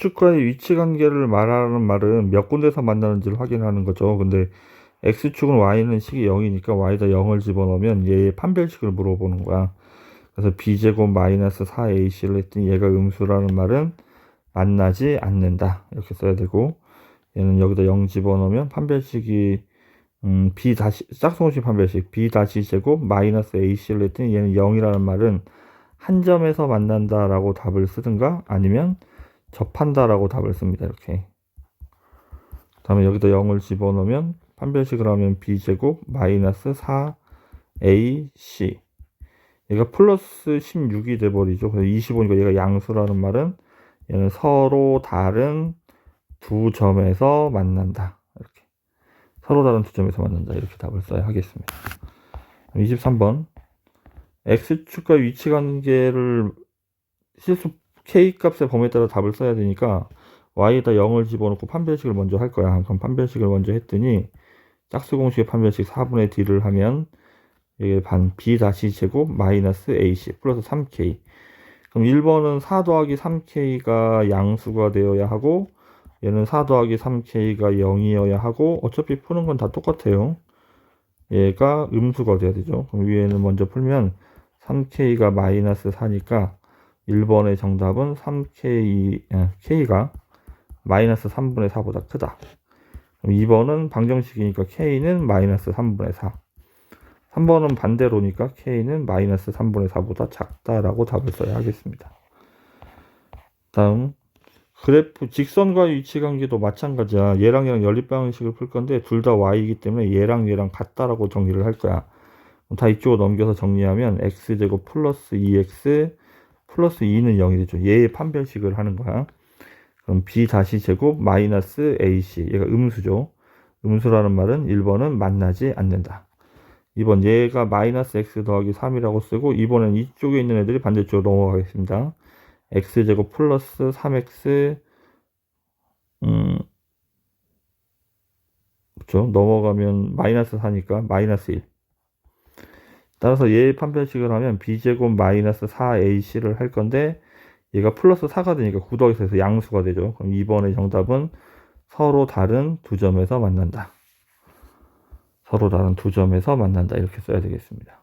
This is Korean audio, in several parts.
x축과의 위치 관계를 말하는 말은 몇 군데서 만나는지를 확인하는 거죠. 근데 x축은 y는 식이 0이니까 y에다 0을 집어넣으면 얘의 판별식을 물어보는 거야. 그래서 b제곱 마이너스 4ac를 했더니 얘가 음수라는 말은 만나지 않는다. 이렇게 써야 되고 얘는 여기다 0 집어넣으면 판별식이 음, b 다시 짝수공식 판별식 b 다시 제곱 마이너스 ac를 했더니 얘는 0이라는 말은 한 점에서 만난다라고 답을 쓰든가 아니면 접한다라고 답을 씁니다. 이렇게. 다음에 여기다 0을 집어넣으면 판별식을 하면 b제곱 마이너스 4ac 얘가 플러스 16이 돼버리죠. 그래서 25니까 얘가 양수라는 말은 얘는 서로 다른 두 점에서 만난다. 이렇게. 서로 다른 두 점에서 만난다. 이렇게 답을 써야 하겠습니다. 23번. x축과 위치 관계를 실수 k 값의 범위에 따라 답을 써야 되니까 y에다 0을 집어넣고 판별식을 먼저 할 거야. 그럼 판별식을 먼저 했더니 짝수 공식의 판별식 4분의 d를 하면 이게 반 b 다시 제곱 마이너스 ac 플러스 3k 그럼 1번은 4 더하기 3k가 양수가 되어야 하고 얘는 4 더하기 3k가 0이어야 하고 어차피 푸는 건 다 똑같아요. 얘가 음수가 돼야 되죠. 그럼 위에는 먼저 풀면 3k가 마이너스 4니까 1번의 정답은 3k, 아, k가 마이너스 3분의 4보다 크다. 그럼 2번은 방정식이니까 k는 마이너스 3분의 4. 3번은 반대로니까 k는 마이너스 3분의 4보다 작다라고 답을 써야 하겠습니다. 다음 그래프 직선과 위치 관계도 마찬가지야. 얘랑 얘랑 연립 방식을 풀 건데 둘 다 y이기 때문에 얘랑 얘랑 같다라고 정리를 할 거야. 다 이쪽으로 넘겨서 정리하면 x제곱 플러스 2x 플러스 2는 0이 되죠. 얘의 판별식을 하는 거야. 그럼 b 다시 제곱 마이너스 ac 얘가 음수죠. 음수라는 말은 1번은 만나지 않는다. 2번 얘가 마이너스 x 더하기 3이라고 쓰고 2번은 이쪽에 있는 애들이 반대쪽으로 넘어가겠습니다. x제곱 플러스 3x 음 그렇죠. 넘어가면 마이너스 4니까 마이너스 1 따라서 얘의 판별식을 하면 b제곱 마이너스 4ac를 할 건데 얘가 플러스 4가 되니까 9 더하기 4에서 양수가 되죠. 그럼 2번의 정답은 서로 다른 두 점에서 만난다. 서로 다른 두 점에서 만난다. 이렇게 써야 되겠습니다.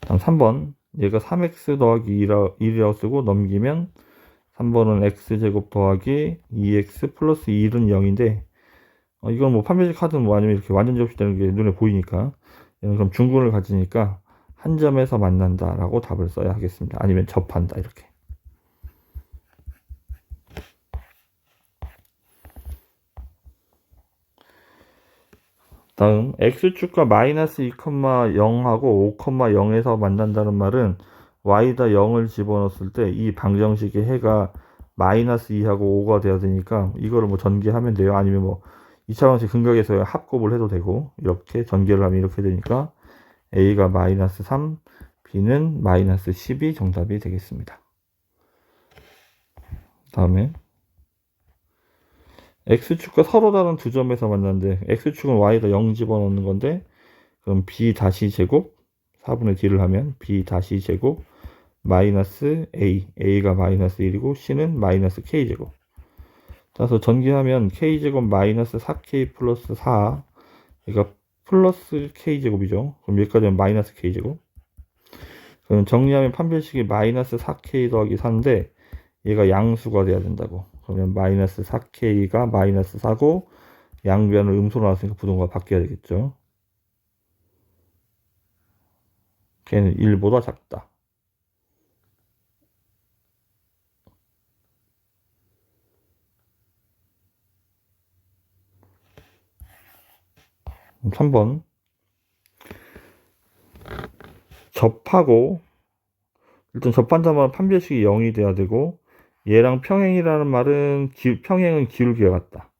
다음 3번. 얘가 3x 더하기 1이라고 쓰고 넘기면 3번은 x제곱 더하기 2x 플러스 1은 0인데 어, 이건 뭐 판별식 카드는 뭐 아니면 이렇게 완전 접시되는 게 눈에 보이니까 그럼 중근을 가지니까 한 점에서 만난다라고 답을 써야 하겠습니다. 아니면 접한다 이렇게. 다음 x축과 마이너스 2,0하고 5,0에서 만난다는 말은 y다 0을 집어넣었을 때 이 방정식의 해가 마이너스 2하고 5가 돼야 되니까 이거를 뭐 전개하면 돼요. 아니면 뭐 2차 방식 근각에서 합곱을 해도 되고 이렇게 전개를 하면 이렇게 되니까 a가 마이너스 3, b는 마이너스 12 정답이 되겠습니다. 다음에 x축과 서로 다른 두 점에서 만났는데 x축은 y에다 0 집어넣는 건데 그럼 b 다시 제곱 4분의 d를 하면 b 다시 제곱 마이너스 a a가 마이너스 1이고 c는 마이너스 k제곱 따라서 전개하면 k제곱 마이너스 4k 플러스 4 그러니까 플러스 k제곱이죠 그럼 여기까지 하면 마이너스 k제곱 그럼 정리하면 판별식이 마이너스 4k 더하기 4인데 얘가 양수가 돼야 된다고 그러면 마이너스 4K가 마이너스 4고 양변을 음수로 나왔으니까 부동과 바뀌어야 되겠죠. 걔는 1보다 작다. 3번 접하고 일단 접한다면 판별식이 0이 돼야 되고 얘랑 평행이라는 말은 기, 평행은 기울기가 같다.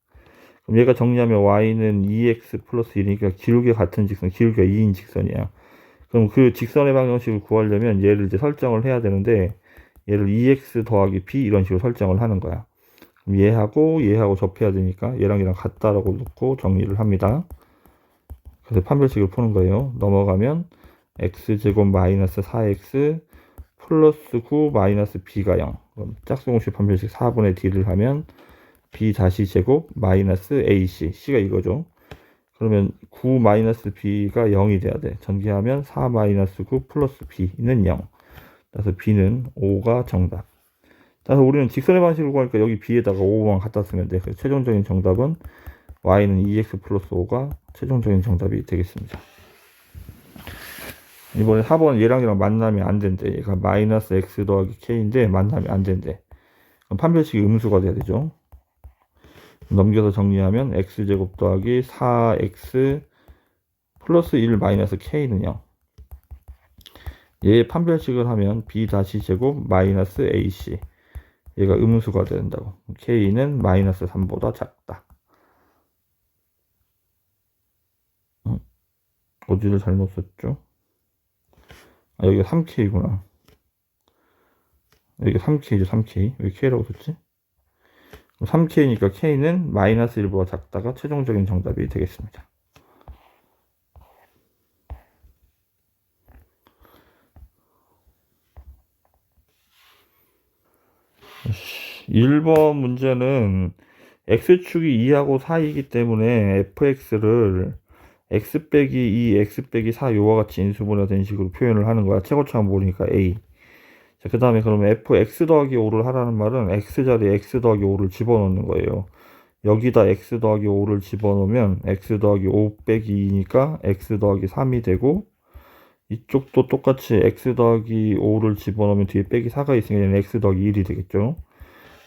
그럼 얘가 정리하면 y는 2x 플러스 1이니까 기울기가 같은 직선, 기울기가 2인 직선이야. 그럼 그 직선의 방정식을 구하려면 얘를 이제 설정을 해야 되는데 얘를 2x 더하기 b 이런 식으로 설정을 하는 거야. 그럼 얘하고 얘하고 접해야 되니까 얘랑 얘랑 같다라고 놓고 정리를 합니다. 그래서 판별식을 푸는 거예요. 넘어가면 x제곱 마이너스 4x 플러스 9 마이너스 b가 0 그럼 짝수공식 판별식 4분의 d를 하면 b 다시 제곱 마이너스 ac c가 이거죠. 그러면 9 마이너스 b가 0이 돼야 돼. 전개하면 4 마이너스 9 플러스 b는 0. 그래서 b는 5가 정답. 따라서 우리는 직선의 방식으로 구하니까 여기 b에다가 5만 갖다 쓰면 돼. 그래서 최종적인 정답은 y는 2x 플러스 5가 최종적인 정답이 되겠습니다. 이번에 4번 얘랑 얘랑 만나면 안 된대. 얘가 마이너스 x 더하기 k인데 만나면 안 된대. 그럼 판별식이 음수가 돼야 되죠. 넘겨서 정리하면 x제곱 더하기 4x 플러스 1 마이너스 k는 0. 얘 판별식을 하면 b 다시 제곱 마이너스 ac. 얘가 음수가 된다고. k는 마이너스 3보다 작다. 어디를 잘못 썼죠? 아, 여기가 3K구나. 여기가 3K죠, 3K. 왜 K라고 썼지? 3K니까 K는 마이너스 1보다 작다가 최종적인 정답이 되겠습니다. 씨, 1번 문제는 X축이 2하고 4이기 때문에 fx를 x 빼기 2, x 빼기 4 요와 같이 인수분해된 식으로 표현을 하는 거야. 최고차가 모르니까 a. 자, 그 다음에 그러면 fx 더하기 5를 하라는 말은 x 자리에 x 더하기 5를 집어넣는 거예요. 여기다 x 더하기 5를 집어넣으면 x 더하기 5 빼기 2니까 x 더하기 3이 되고 이쪽도 똑같이 x 더하기 5를 집어넣으면 뒤에 빼기 4가 있으니까 x 더하기 1이 되겠죠.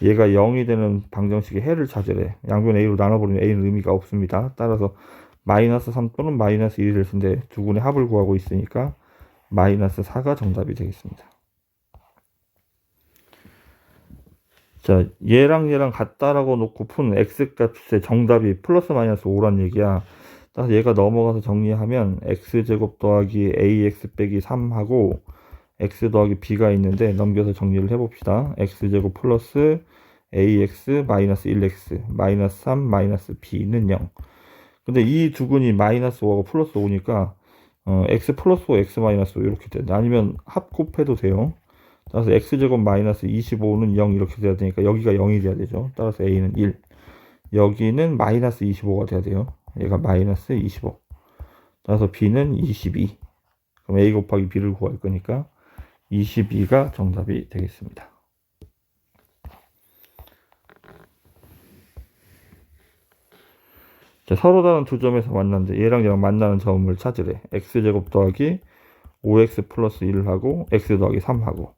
얘가 0이 되는 방정식의 해를 찾으래. 양변 a로 나눠버리면 a는 의미가 없습니다. 따라서 마이너스 3 또는 마이너스 1을 쓴데 두 군의 합을 구하고 있으니까 마이너스 4가 정답이 되겠습니다. 자, 얘랑 얘랑 같다라고 놓고 푼 x값의 정답이 플러스 마이너스 5란 얘기야. 따라서 얘가 넘어가서 정리하면 x제곱 더하기 ax 빼기 3하고 x 더하기 b가 있는데 넘겨서 정리를 해봅시다. x제곱 플러스 ax 마이너스 1x 마이너스 3 마이너스 b는 0. 근데 이 두 근이 마이너스 5하고 플러스 5니까 어, x 플러스 5, x 마이너스 5 이렇게 돼. 아니면 합 곱해도 돼요. 따라서 x제곱 마이너스 25는 0 이렇게 돼야 되니까 여기가 0이 돼야 되죠. 따라서 a는 1. 여기는 마이너스 25가 돼야 돼요. 얘가 마이너스 25. 따라서 b는 22. 그럼 a 곱하기 b를 구할 거니까 22가 정답이 되겠습니다. 서로 다른 두 점에서 만났는데 얘랑 얘랑 만나는 점을 찾으래. x제곱 더하기 5x 플러스 1을 하고 x 더하기 3하고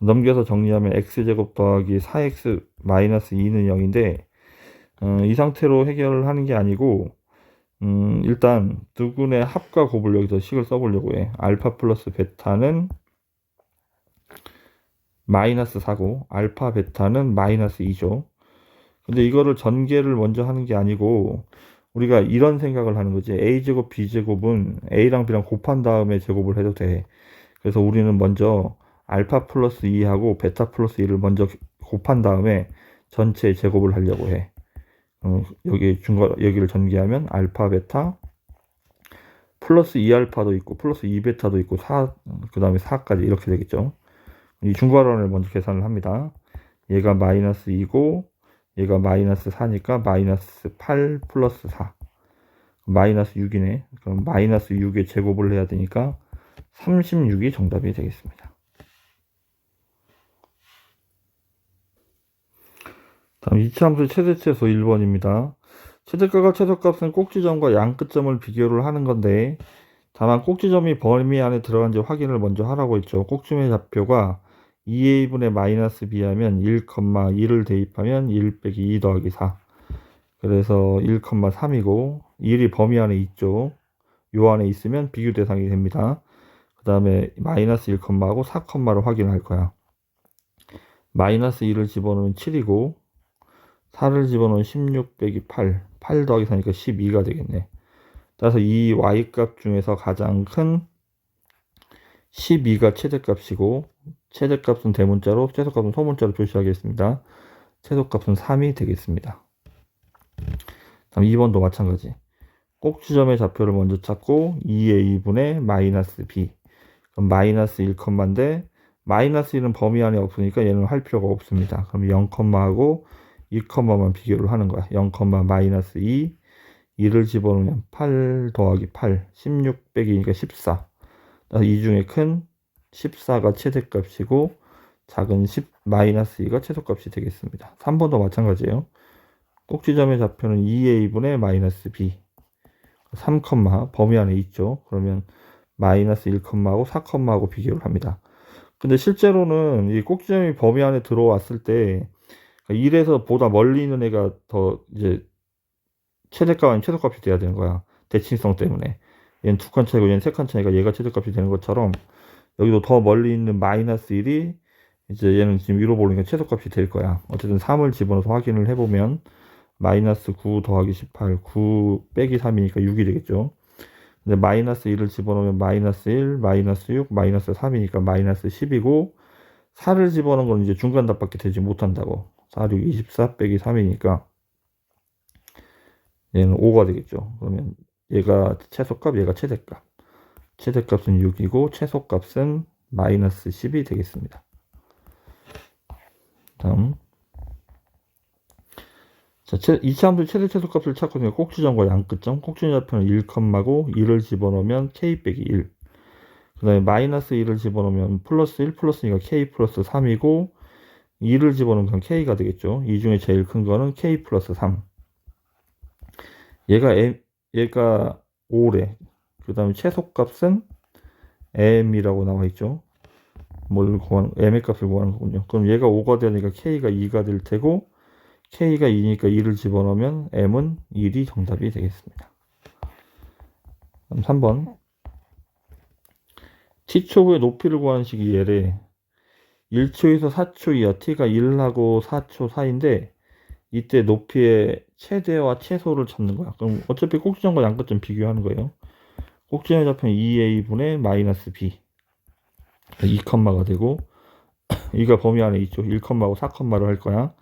넘겨서 정리하면 x제곱 더하기 4x 마이너스 2는 0인데 어, 이 상태로 해결을 하는 게 아니고 음, 일단 두 군의 합과 곱을 여기서 식을 써보려고 해. 알파 플러스 베타는 마이너스 4고 알파 베타는 마이너스 2죠. 근데 이거를 전개를 먼저 하는 게 아니고 우리가 이런 생각을 하는 거지. a제곱 b제곱은 a랑 b랑 곱한 다음에 제곱을 해도 돼. 그래서 우리는 먼저 알파 플러스 2하고 베타 플러스 2를 먼저 곱한 다음에 전체 제곱을 하려고 해. 어, 여기 중거 여기를 전개하면 알파 베타 플러스 2알파도 있고 플러스 2베타도 있고 4 그다음에 4까지 이렇게 되겠죠. 이 중괄호를 먼저 계산을 합니다. 얘가 마이너스 2고 얘가 마이너스 4니까 마이너스 8 플러스 4 마이너스 6이네. 그럼 마이너스 6의 제곱을 해야 되니까 36이 정답이 되겠습니다. 다음 이차함수 최대치에서 1번입니다. 최대값과 최소값은 꼭지점과 양끝점을 비교를 하는 건데 다만 꼭지점이 범위 안에 들어간지 확인을 먼저 하라고 했죠. 꼭지점의 좌표가 2a분의 마이너스 b 하면 1,2를 대입하면 1 빼기 2 더하기 4 그래서 1,3이고 1이 범위 안에 있죠. 요 안에 있으면 비교 대상이 됩니다. 그 다음에 마이너스 1,하고 4,를 확인할 거야. 마이너스 2를 집어넣으면 7이고 4를 집어넣으면 16 빼기 8 8 더하기 4니까 12가 되겠네. 따라서 이 y값 중에서 가장 큰 12가 최대값이고 최대값은 대문자로 최소값은 소문자로 표시하겠습니다. 최소값은 3이 되겠습니다. 다음 2번도 마찬가지. 꼭지점의 좌표를 먼저 찾고 2의 2분의 마이너스 b 그럼 마이너스 1컴마인데 마이너스 1은 범위 안에 없으니까 얘는 할 필요가 없습니다. 그럼 0컴마하고 2컴마만 비교를 하는 거야. 0, 마이너스 2 2를 집어넣으면 8 더하기 8 16 빼기니까 14 그래서 이 중에 큰 14가 최대값이고 작은 10 마이너스 2가 최소값이 되겠습니다. 3번도 마찬가지예요. 꼭지점의 좌표는 2a분의 마이너스 b 3, 범위 안에 있죠. 그러면 마이너스 1,하고 4,하고 비교를 합니다. 근데 실제로는 이 꼭지점이 범위 안에 들어왔을 때 1에서 보다 멀리 있는 애가 더 이제 최대값 아니면 최소값이 돼야 되는 거야. 대칭성 때문에. 얘는 두 칸 차이고 얘는 세 칸 차이가 얘가 최대값이 되는 것처럼 여기도 더 멀리 있는 마이너스 1이 이제 얘는 지금 위로 보니까 최소값이 될 거야. 어쨌든 3을 집어넣어서 확인을 해보면 마이너스 9 더하기 18, 9 빼기 3이니까 6이 되겠죠. 근데 마이너스 1을 집어넣으면 마이너스 1, 마이너스 6, 마이너스 3이니까 마이너스 10이고 4를 집어넣은 건 이제 중간 답밖에 되지 못한다고. 4, 6, 24 빼기 3이니까 얘는 5가 되겠죠. 그러면 얘가 최소값, 얘가 최대값. 최대값은 6이고 최소값은 마이너스 10이 되겠습니다. 다음 자, 이차 함수 최대 최소값을 찾거든요. 꼭지점과 양끝점. 꼭지점 좌표는 1컴마고 1을 집어넣으면 k 빼기 1. 그 다음에 마이너스 1을 집어넣으면 플러스 1 플러스니까 k 플러스 3이고 2를 집어넣으면 k가 되겠죠. 이 중에 제일 큰 거는 k 플러스 3. 얘가 m, 얘가 5래. 그 다음에 최소값은 m이라고 나와 있죠. 뭘 구하는, m의 값을 구하는 거군요. 그럼 얘가 5가 되니까 k가 2가 될 테고 k가 2니까 2를 집어넣으면 m은 1이 정답이 되겠습니다. 그럼 3번 t초부의 높이를 구하는 식이 얘래 1초에서 4초 이하 t가 1하고 4초 사이인데 이때 높이의 최대와 최소를 찾는 거야. 그럼 어차피 꼭지점과 양끝점 비교하는 거예요. 꼭지점의 좌표는 2a분의 마이너스 b 2컴마가 되고 이가 범위 안에 있죠. 1컴마고 4컴마를 할 거야.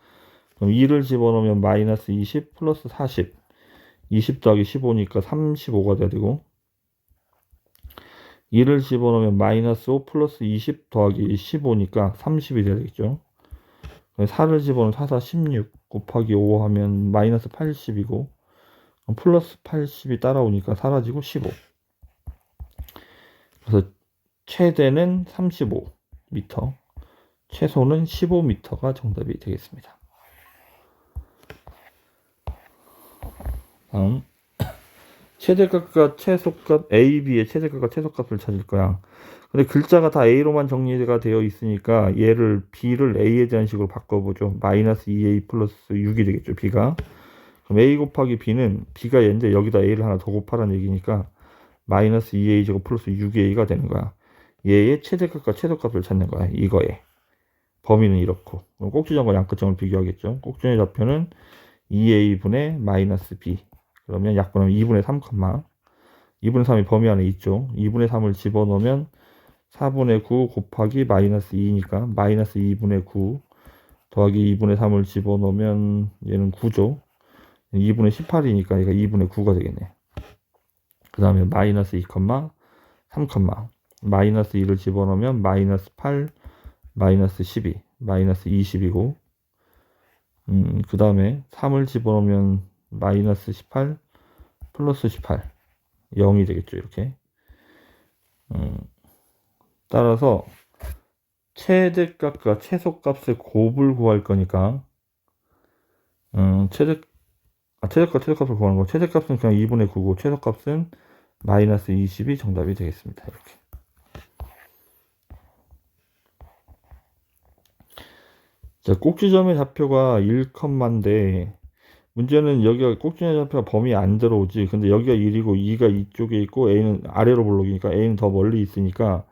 그럼 2를 집어넣으면 마이너스 20 플러스 40 20 더하기 15니까 35가 돼야 되고 2를 집어넣으면 마이너스 5 플러스 20 더하기 15니까 30이 돼야 되겠죠 4를 집어넣으면 4, 4, 16 곱하기 5 하면 마이너스 80이고 플러스 80이 따라오니까 사라지고 15 그래서 최대는 35m 최소는 15m가 정답이 되겠습니다 다음 최대값과 최소값 A, B의 최대값과 최소값을 찾을 거야. 근데 글자가 다 A로만 정리가 되어 있으니까 얘를 B를 A에 대한 식으로 바꿔보죠. 마이너스 2A 플러스 6이 되겠죠. B가. 그럼 A 곱하기 B는 B가 얘인데 여기다 A를 하나 더 곱하라는 얘기니까 마이너스 2A 제곱 플러스 6A가 되는 거야. 얘의 최대값과 최소값을 찾는 거야. 이거에. 범위는 이렇고. 그럼 꼭지점과 양끝점을 비교하겠죠. 꼭지점의 좌표는 2A분의 마이너스 B. 그러면 약분하면 2분의 3, 2분의 3이 범위 안에 있죠. 2분의 3을 집어넣으면 4분의 9 곱하기 마이너스 2니까 마이너스 2분의 9 더하기 2분의 3을 집어넣으면 얘는 9죠. 2분의 18이니까 얘가 2분의 9가 되겠네. 그 다음에 마이너스 2, 3, 마이너스 2를 집어넣으면 마이너스 8, 마이너스 12, 마이너스 20이고 음, 그 다음에 3을 집어넣으면 마이너스 18 플러스 18 0이 되겠죠 이렇게. 음, 따라서 최대값과 최소값의 곱을 구할 거니까 음, 최대 아, 최대값 최소값을 구하는 거. 최대값은 그냥 2분의 9고 최소값은 마이너스 20이 정답이 되겠습니다 이렇게 자 꼭지점의 좌표가 1컴마인데 문제는 여기가 꼭지점 좌표가 범위 안 들어오지. 근데 여기가 1이고 2가 이쪽에 있고 A는 아래로 볼록이니까 A는 더 멀리 있으니까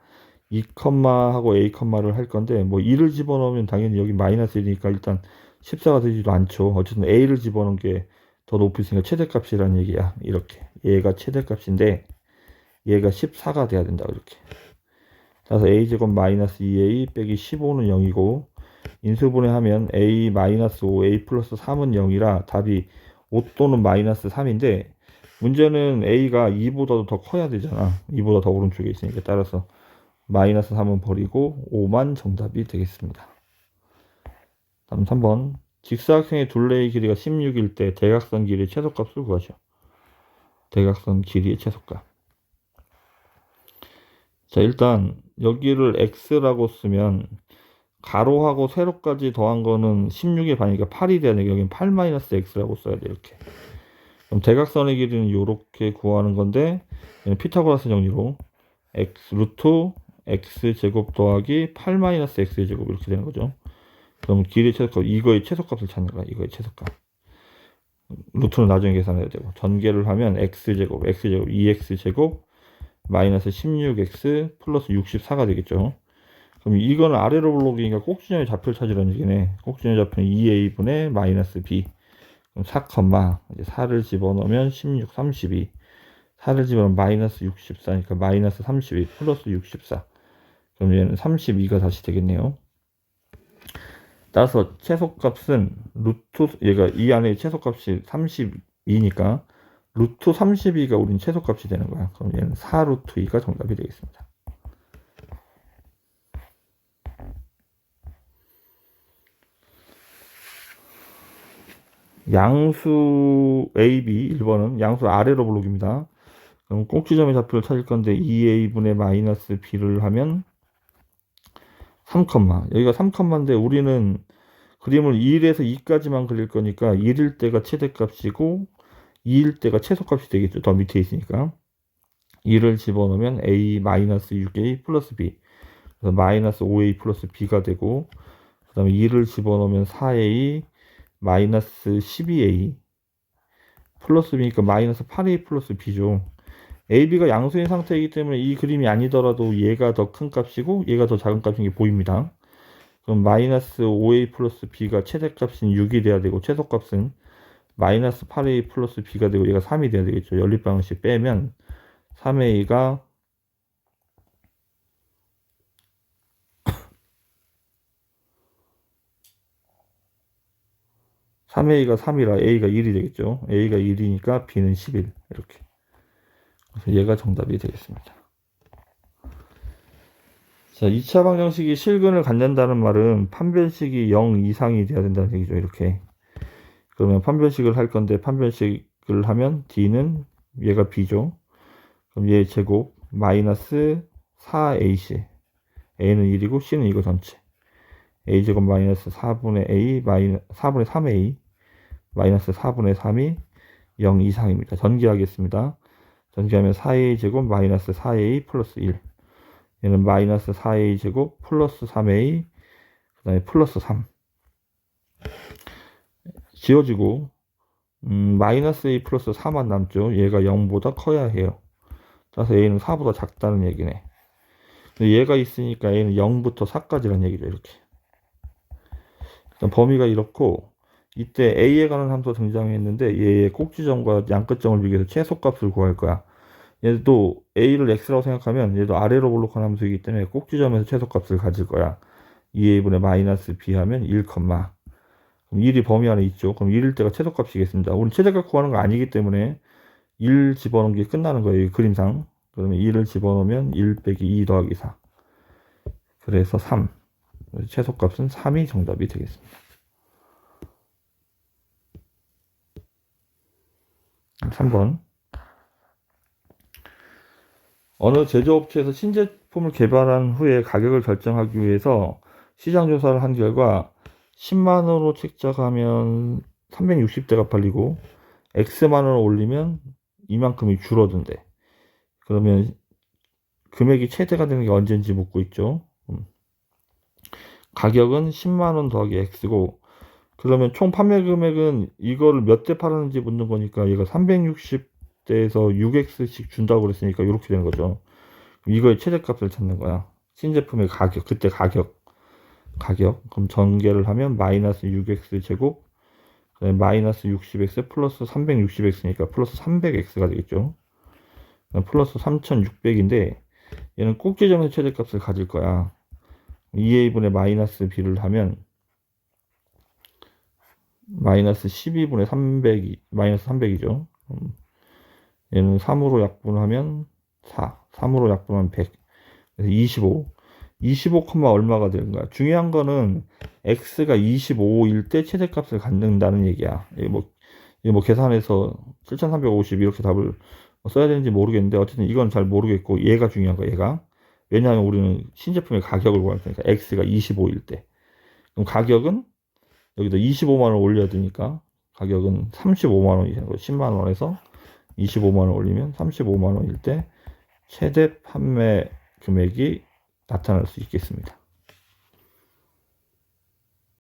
2, 하고 A, 를할 건데 뭐 2를 집어넣으면 당연히 여기 마이너스 1이니까 일단 14가 되지도 않죠. 어쨌든 A를 집어넣은 게 더 높이 있으니까 최대값이라는 얘기야. 이렇게. 얘가 최대값인데 얘가 14가 돼야 된다. 이렇게. 따라서 A제곱 마이너스 2A 빼기 15는 0이고 인수분해하면 a 마이너스 5, a 플러스 3은 0이라 답이 5 또는 마이너스 3인데 문제는 a가 2보다도 더 커야 되잖아. 2보다 더 오른쪽에 있으니까 따라서 마이너스 3은 버리고 5만 정답이 되겠습니다. 다음 3번 직사각형의 둘레의 길이가 16일 때 대각선 길이의 최소값을 구하죠. 대각선 길이의 최소값. 자 일단 여기를 x라고 쓰면 가로하고 세로까지 더한 거는 16의 반이니까 8이 돼야 되니까 여기는 8-x라고 써야 돼 이렇게. 그럼 대각선의 길이는 이렇게 구하는 건데 피타고라스 정리로 x 루트 x 제곱 더하기 8 마이너스 x 제곱 이렇게 되는 거죠. 그럼 길이의 최소값 이거의 최소값을 찾는 거야. 이거의 최소값. 루트는 나중에 계산해야 되고 전개를 하면 x 제곱 x 제곱 2x 제곱 마이너스 16x 플러스 64가 되겠죠. 그럼 이거는 아래로 블록이니까 꼭지점의 좌표를 찾으라는 얘기네. 꼭지점의 좌표는 2a분의 마이너스 b. 그럼 4, 이제 4를 집어넣으면 16, 32. 4를 집어넣으면 마이너스 64니까 마이너스 32 플러스 64. 그럼 얘는 32가 다시 되겠네요. 따라서 최소값은 루트 얘가 이 안에 최소값이 32니까 루트 32가 우린 최소값이 되는 거야. 그럼 얘는 4 루트 2가 정답이 되겠습니다. 양수 AB 1번은 양수 아래로 블록입니다. 그럼 꼭지점의 좌표를 찾을 건데 2a분의 마이너스 b를 하면 3, 여기가 3인데 우리는 그림을 1에서 2까지만 그릴 거니까 1일 때가 최대값이고 2일 때가 최소값이 되겠죠. 더 밑에 있으니까. 2를 집어넣으면 a-6a 플러스 b 그래서 마이너스 5a 플러스 b가 되고 그 다음에 2를 집어넣으면 4a 마이너스 12a 플러스 b니까 마이너스 8a 플러스 b죠. AB가 양수인 상태이기 때문에 이 그림이 아니더라도 얘가 더 큰 값이고 얘가 더 작은 값인 게 보입니다. 그럼 마이너스 5a 플러스 b가 최대값인 6이 돼야 되고 최소값은 마이너스 8a 플러스 b가 되고 얘가 3이 돼야 되겠죠. 연립방식 빼면 3a가 3a가 3이라 a가 1이 되겠죠. a가 1이니까 b는 11 이렇게. 그래서 얘가 정답이 되겠습니다. 자, 2차 방정식이 실근을 갖는다는 말은 판별식이 0 이상이 돼야 된다는 얘기죠. 이렇게. 그러면 판별식을 할 건데 판별식을 하면 d는 얘가 b죠. 그럼 얘 제곱 마이너스 4ac a는 1이고 c는 이거 전체 a 제곱 마이너스 4분의 a 마이너 4분의 3a 마이너스 4분의 3이 0 이상입니다. 전개하겠습니다. 전개하면 4a 제곱 마이너스 4a 플러스 1 얘는 마이너스 4a 제곱 플러스 3a 그 다음에 플러스 3 지워지고 음, 마이너스 a 플러스 4만 남죠. 얘가 0보다 커야 해요. 따라서 a는 4보다 작다는 얘기네. 얘가 있으니까 a는 0부터 4까지란 얘기죠 이렇게. 범위가 이렇고 이때 a에 관한 함수 등장했는데 얘의 꼭지점과 양끝점을 비교해서 최소값을 구할 거야. 얘도 a를 x라고 생각하면 얘도 아래로 볼록한 함수이기 때문에 꼭지점에서 최소값을 가질 거야. 2a분의 마이너스 b 하면 1, 그럼 1이 범위 안에 있죠. 그럼 1일 때가 최소값이겠습니다. 우리 최대값 구하는 거 아니기 때문에 1 집어넣은 게 끝나는 거예요. 이 그림상. 그러면 2를 집어넣으면 1 빼기 2 더하기 4. 그래서 3. 최소값은 3이 정답이 되겠습니다. 3번. 어느 제조업체에서 신제품을 개발한 후에 가격을 결정하기 위해서 시장 조사를 한 결과 10만 원으로 책정하면 360대가 팔리고 X만 원을 올리면 이만큼이 줄어든대. 그러면 금액이 최대가 되는 게 언제인지 묻고 있죠. 음. 가격은 10만 원 더하기 X고 그러면 총 판매 금액은 이거를 몇 대 팔았는지 묻는 거니까 얘가 360대에서 6x씩 준다고 그랬으니까 이렇게 되는 거죠. 이거의 최저값을 찾는 거야. 신제품의 가격, 그때 가격, 가격. 그럼 전개를 하면 마이너스 6x 제곱, 마이너스 60x 플러스 360x니까 플러스 300x가 되겠죠. 플러스 3600인데 얘는 꼭지점의 최저값을 가질 거야. 2a분의 마이너스 b를 하면 마이너스 12분의 300이, 마이너스 300이죠. 음, 얘는 3으로 약분하면 4, 3으로 약분하면 100. 그래서 25. 25, 얼마가 되는 거야. 중요한 거는 x가 25일 때 최대값을 갖는다는 얘기야. 이게 뭐, 이게 뭐 계산해서 7,350 이렇게 답을 써야 되는지 모르겠는데 어쨌든 이건 잘 모르겠고 얘가 중요한 거야, 얘가. 왜냐하면 우리는 신제품의 가격을 구할 테니까 x가 25일 때. 그럼 가격은 여기다 25만 원 올려야 되니까 가격은 35만 원이 되는 거예요. 10만 원에서 25만 원 올리면 35만 원일 때 최대 판매 금액이 나타날 수 있겠습니다.